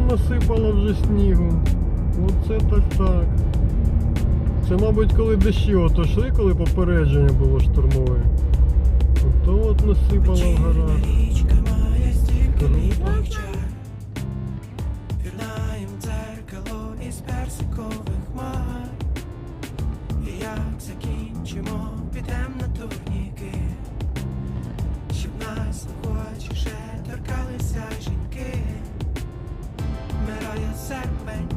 воно насипало вже снігу. Оце так так. Це, мабуть, коли дощі отошли, коли попередження було штурмове. То от насипало в стільки Круто. Sackman.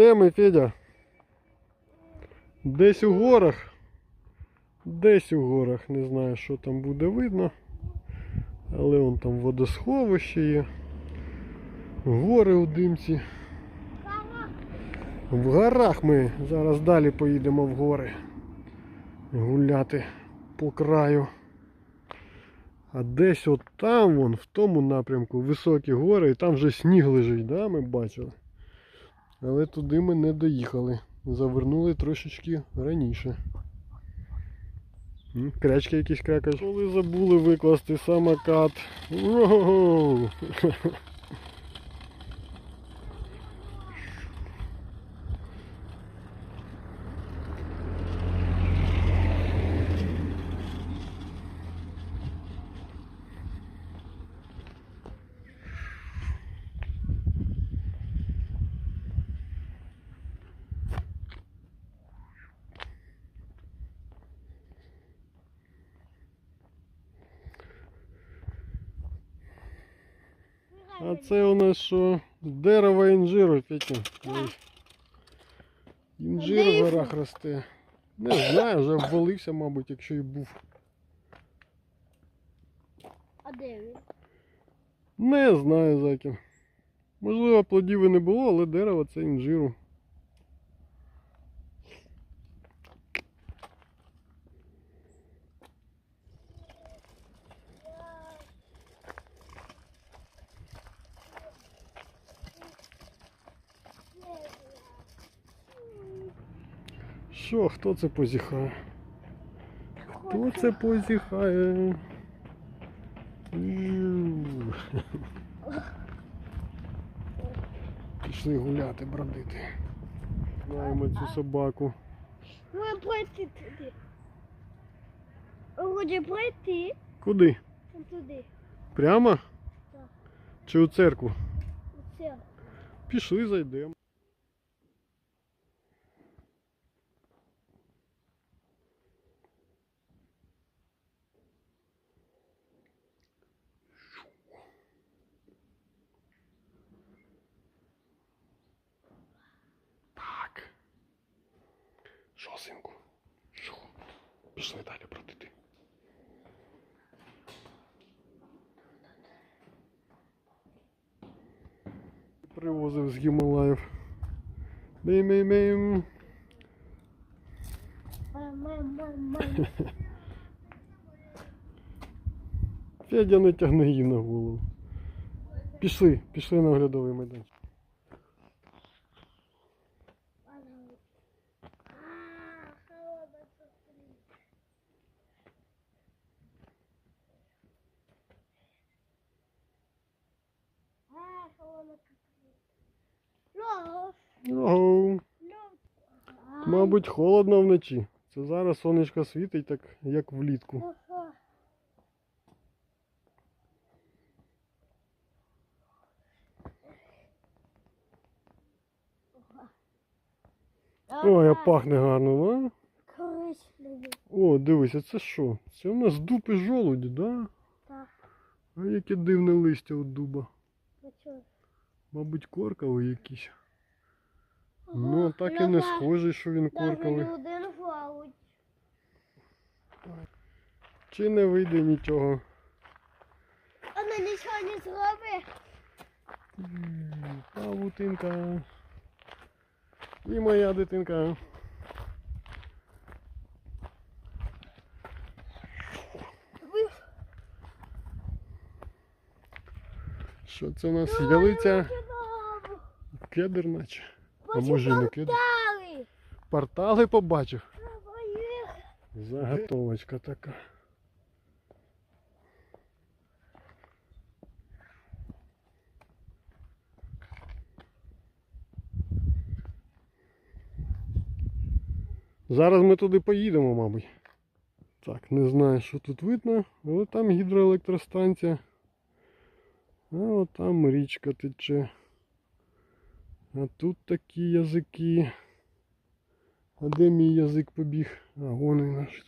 Де ми, Федя? Десь у горах. Десь у горах. Не знаю, що там буде видно. Але вон там водосховище є. Гори у димці. В горах ми зараз далі поїдемо в гори. Гуляти по краю. А десь от там, вон, в тому напрямку, високі гори, і там вже сніг лежить, да, ми бачили. Але туди ми не доїхали. Завернули трошечки раніше. Крячки якісь крякають. Коли забули викласти самокат. Ого! А це у нас що? Дерево інжиру, Петя. Інжир в горах росте. Не знаю, вже обвалився, мабуть, якщо і був. А де він? Не знаю, Закін. Можливо, плодів і не було, але дерево це інжиру. Що, хто це позіхає? Хто це позіхає? Пішли гуляти, бродити. Знаємо цю собаку. Можемо пройти туди. Вроді пройти. Куди? Туди. Прямо? Так. Чи у церкву? Оце. Пішли, зайдемо. Так. Що, синку? Що? Пішли далі бродити. Привозив з Гімалаїв. Бим-бим-бим. Федя не тягне її на голову. Пішли, пішли на оглядовий майданчик. А, холодно тут. А, холодно тут. Лов. Ого. Мабуть, холодно вночі. Це зараз сонечко світить, так як влітку. Ой, а пахне гарно, а? О, дивись, а це що? Це у нас дуб і жолуді, да? Так. А яке дивне листя у дуба. Мабуть, корковий якийсь. Ну, так і не схожий, що він корковий. один. Чи не вийде нічого. Вона нічого не зробить. Павутинка. І моя дитинка. Що це у нас? Ялиця кедр наче. А може і не кедр. Портали побачив. Заготовочка така. Зараз ми туди поїдемо, мабуть. Так, не знаю, що тут видно, але там гідроелектростанція. А там річка тече. А тут такі язики. А де мій язик побіг? А, вон він наш.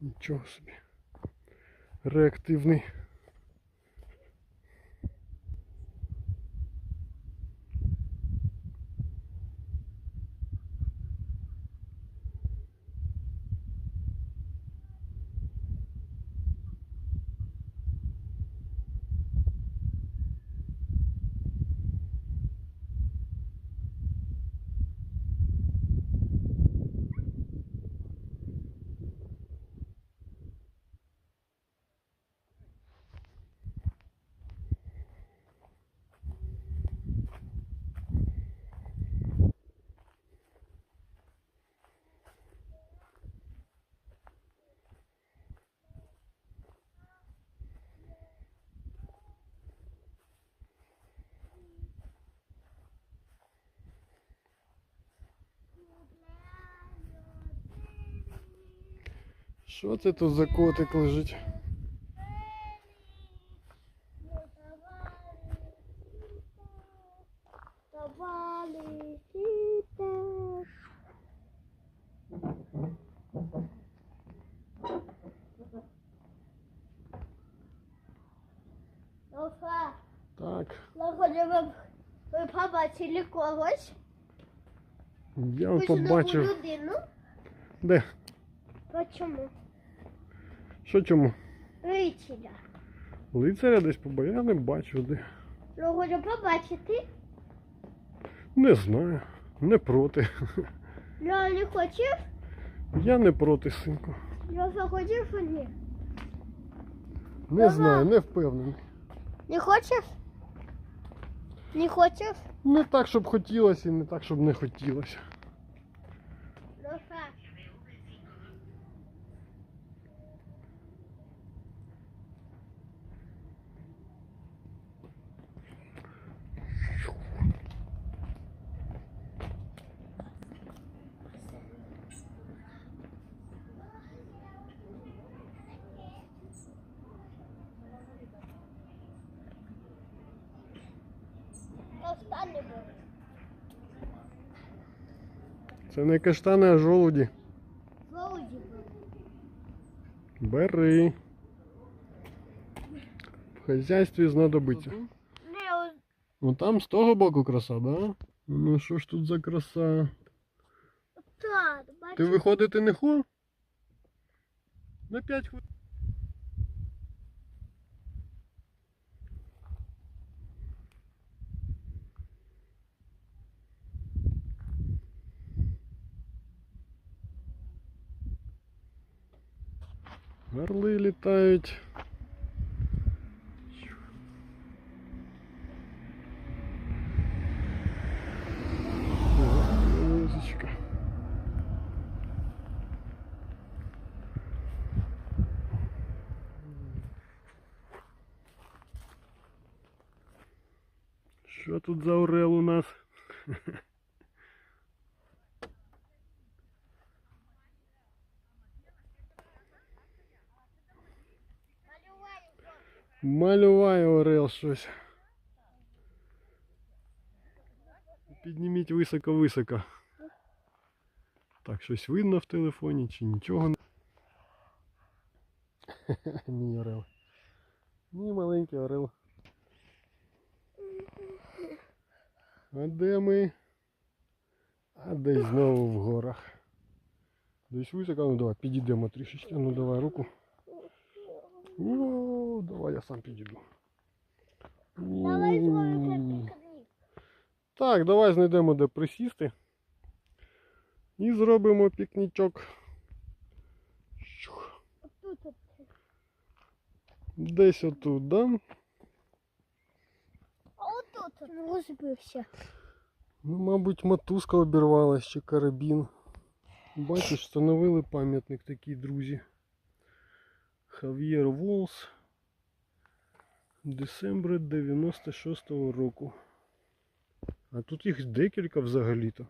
Нічого собі. Реактивний. Що це тут за котик лежить? Так, ви, побачили когось? я побачив. людину? Де? Почому? Що чому? Ричіля. Лицаря десь побачив? Я не бачу де. Ну, хочу побачити. Не знаю. Не проти. Льо, не хочеш? Я не проти, синку. Льоша, хочеш чи ні? Не Ага. знаю, не впевнений. Не хочеш? Не хочеш? Не так, щоб хотілося, і не так, щоб не хотілося. Лоша. Остань не буде. Це не каштани, а жолуді. Жолуді. Бери. В хазяйстві знадобиться. Ну там з того боку краса, да? Ну що ж тут за краса? так, Ти виходити не хо? На 5 хвилин. Орли літають. Що тут за орел у нас? Малюває орел щось. Підніміть високо-високо. Так, щось видно в телефоні чи нічого не. Мій орел. Мій маленький орел. А де ми? А десь знову в горах. Десь високо, ну давай підійдемо трішечки. Ну давай руку. О, давай я сам підійду. Давай. Так, давай знайдемо де присісти. І зробимо пікнічок. Щух. Тут от. Десь отут, да? А отут от розбився. Ну, мабуть, мотузка обірвалась чи карабін. Бачиш, встановили пам'ятник такий, друзі. Хав'єр Волс. Десембр 96-го року. А тут їх декілька взагалі-то.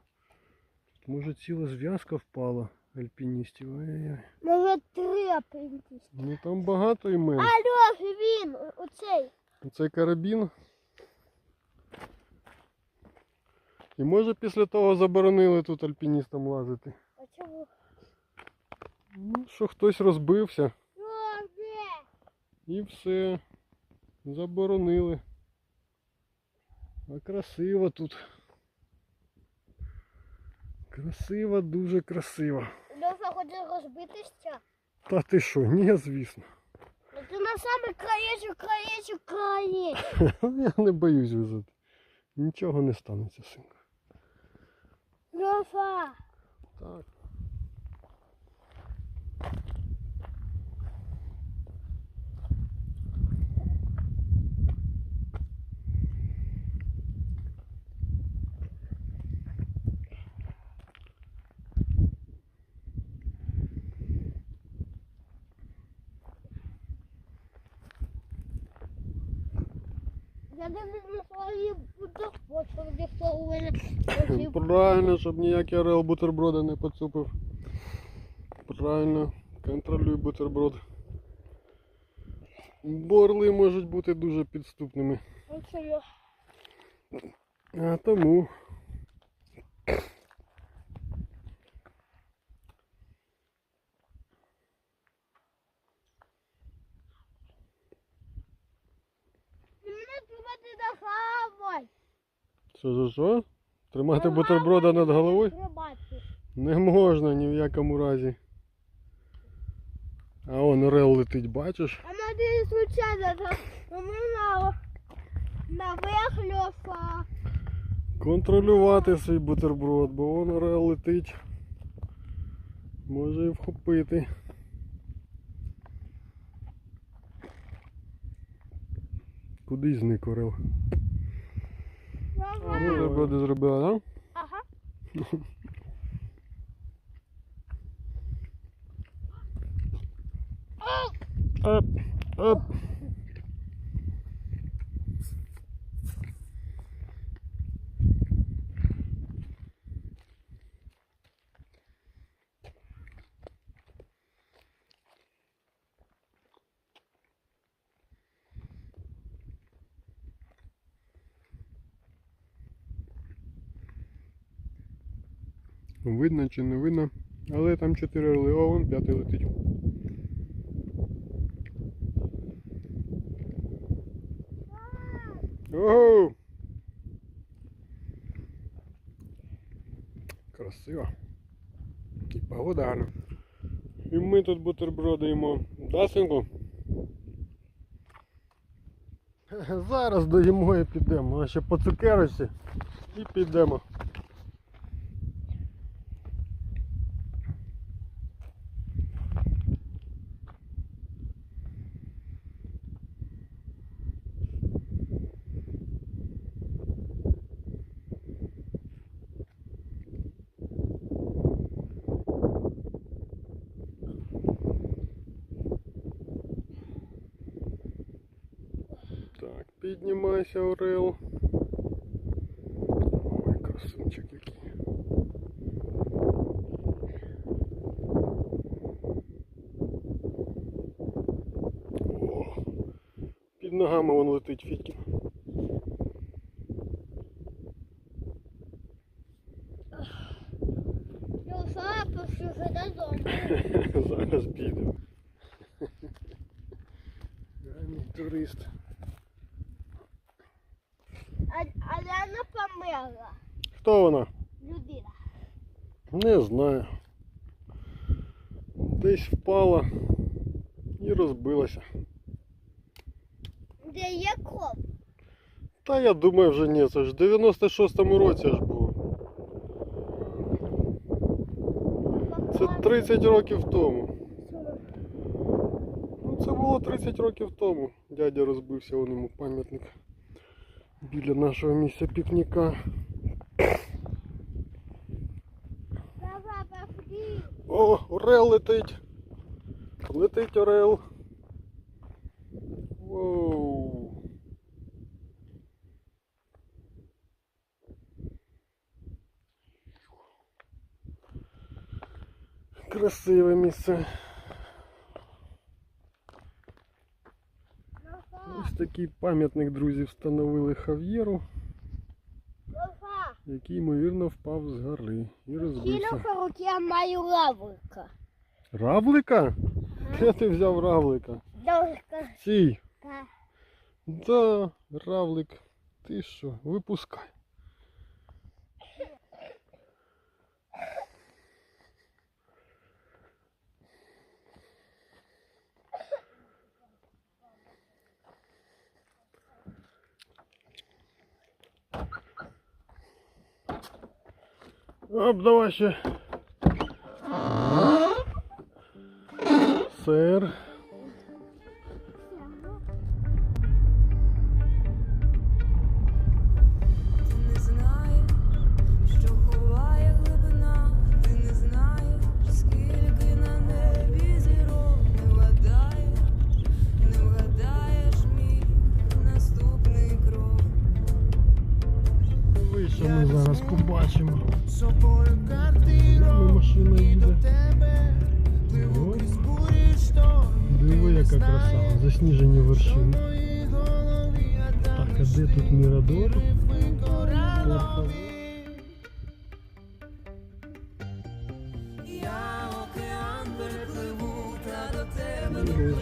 Тут може ціла зв'язка впала альпіністів. Ай-яй. Може три апрентис. Ну там багато імен. Алло, він, оцей. Цей карабін. І може після того заборонили тут альпіністам лазити. А чого? Ну, що хтось розбився? І все. Заборонили. А красиво тут. Красиво, дуже красиво. Льоша хоче розбитися. Та ти що, ні, звісно. Ну, Ти на самий краєчок, краєчок, краєчок. Я не боюсь визити. Нічого не станеться, синку. Льоша. Так. Я дивлюсь на свої будинки, що ніхто у мене хотів. Правильно, щоб ніякий орел бутерброда не поцупив. Правильно, контролюй бутерброд. Борли можуть бути дуже підступними. А тому. Мене тримати на Тримати бутерброда над головою? Не можна ні в якому разі. А он орел летить, бачиш? А надо случайно там на наверх. Контролювати свій бутерброд, бо вон орел летить. Може і вхопити. Куди зник орел? Давай. Бутерброди зробила, так? Ага. Оп, оп. Видно чи не видно, але там чотири орли, а вон п'ятий летить. Ого! Красиво. І погода гарна. І ми тут бутерброди їмо. Да, синку? Зараз доїмо і підемо. Ще по цукерочці і підемо. Так, піднімайся, Орел. Ой, красунчик який. О, під ногами вон летить Фітькін. Льоша, пішли вже додому. Зараз підемо. Ранній турист. А, а Лена померла. Хто вона? Людина. Не знаю. Десь впала і розбилася. Де є кров? Та я думаю вже ні, це ж в 96-му році аж було. Це 30 років тому. Ну це було 30 років тому. Дядя розбився вон йому пам'ятник біля нашого місця пікніка. Давай, пошли. О, орел летить. Летить орел. Воу. Красиве місце. Ось такий пам'ятник, друзі, встановили Хав'єру. Який, ймовірно, впав з гори і розбився. Кіно руки я маю равлика. Равлика? Де ти взяв равлика? Довжка. Цій. Так. Да, равлик. Ти що, випускай. Оп, давай ще. Сир. Засніжені вершини. Так, а де тут Мірадор? Я океан перепливу, та до тебе